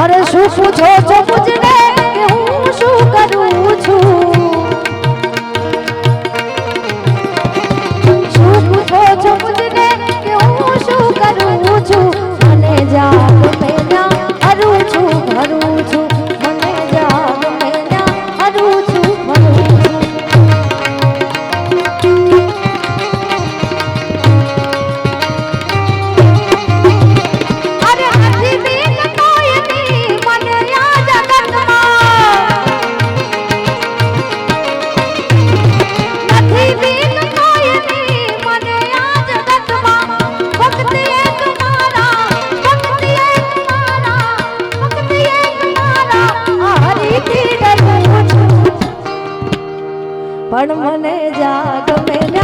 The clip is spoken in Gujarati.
আরে সুপুজ সবুজ রে પણ મને જાગ મેના હરું છું ભરું છું